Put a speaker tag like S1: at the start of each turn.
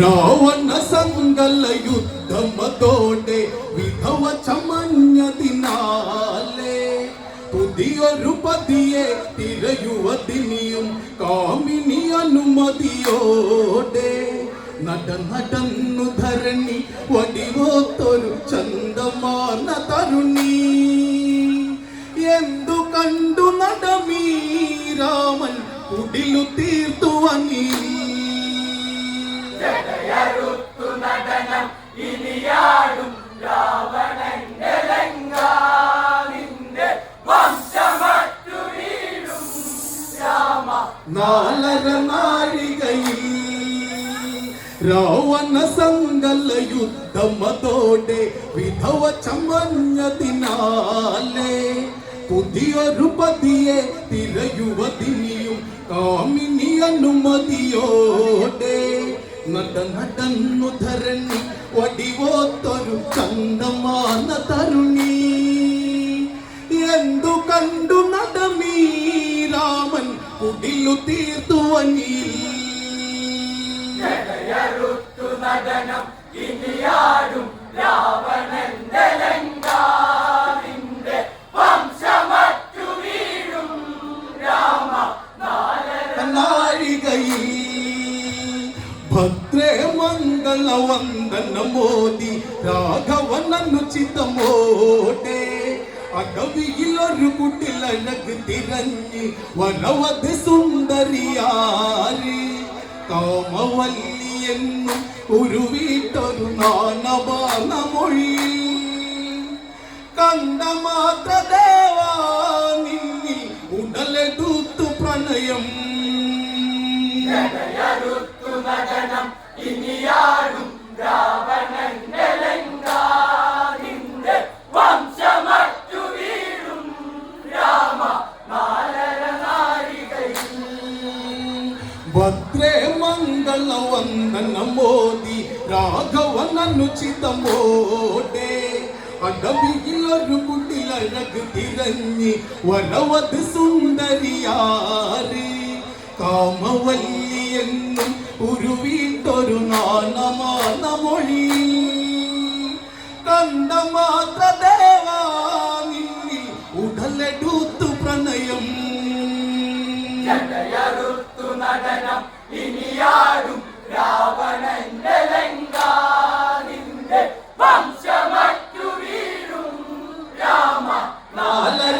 S1: రావణ సంగల యుద్ధమతోటే విధవ చమన్య దినాలే പുതിയൊരു പതിയെ തിരയുവതിനിയും കാമിനി അനുമതിയോടെ. നട നടന്നു ധരണി വടിവോത്തൊരു ചന്തമാർന്ന തരുണി. എന്തു കണ്ടു നടമീ രാമൻ? കുടിലു തീർത്തു വനീ നാലര നാഴികയിൽ രാവണ സങ്കല യുദ്ധമതോടെ വിധവ ചമഞ്ഞതിനാലേ പുതിയൊരു പതിയെ തിരയുവതിനിയും കാമിനി അനുമതിയോടെ നടന്നു ധരണി വടിവോത്തൊരു ചന്ദമാന തരുണി. എന്തു കണ്ടു നടമീ രാമൻ കുടിലു തീർത്തു അനിൽ നാഴികയിൽ ഭദ്രേ മംഗള വന്ദന മോദി രാഘവനു ചിതമോടെ അകവിയിലൊരു കുട്ടിലഴക് തിരഞ്ഞ് വനവധി സുന്ദരിയാരി കാമവല്ലി എന്നും ഒരു വീട്ടൊരു നാണവാന മൊഴി കണ്ട മാത്ര ദേവാ നിന്നിൽ ഉടലെടുത്തു പ്രണയം ഭദ്രേ മംഗള വന്ദന മോദി. രാഘവനുചിതമോടെ അടവിയിലൊരു കുട്ടിലഴക് തിരഞ്ഞ് വനവത് സുന്ദരിയാറി കാമവല്ലി എന്നും ഒരു വീട്ടൊരു നാണമാന മൊഴി. കണ്ട മാത്ര ദേവാ നിന്നിൽ ഉടലെടുത്തു പ്രണയം.
S2: നടനം ഇനിയാടും രാവണന്റെ ലങ്കാനിന്റെ വംശമറ്റു വീഴും രാമ. നാലര